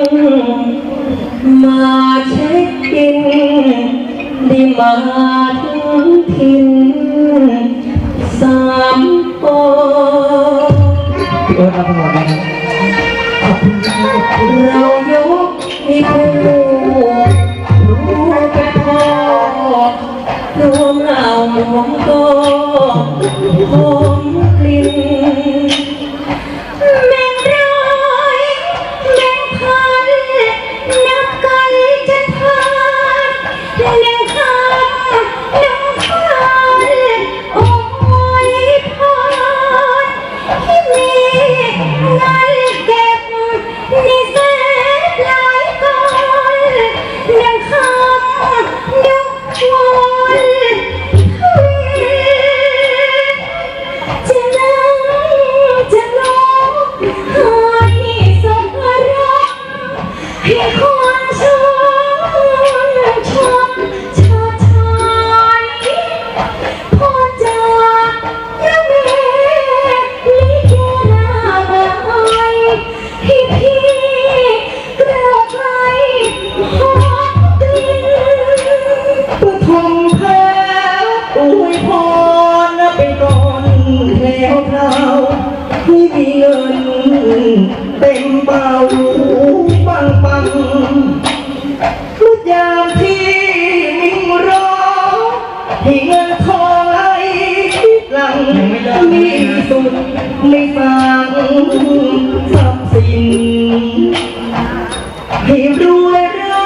มาเช็คอินได้มาถึงถิ่นสามปอพี่เอิร์ธรับทั้งหมดนะครับขอบคุณครับเรายกให้ผู้รู้เป็นพ่อรวมเราหลวงก็หอมกลิ่น ให้คนชมชมชาชายพอจากยังมีลิเกน้าบายให้พี่กระไกลหอมกลิ่นปฐมแพ้อวยพรเป็นก่อนแล้วคราวให้มีเงินเต็มเบา หลังมีสุดไม่ฟังทรัพย์สินให้รวยรา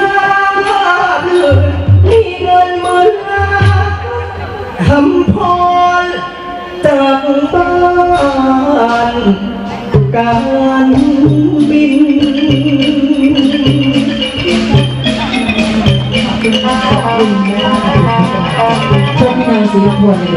เลือมีเงินหมื่นล้านคำพรจากบ้านการบินพวกพี่นางสีพวน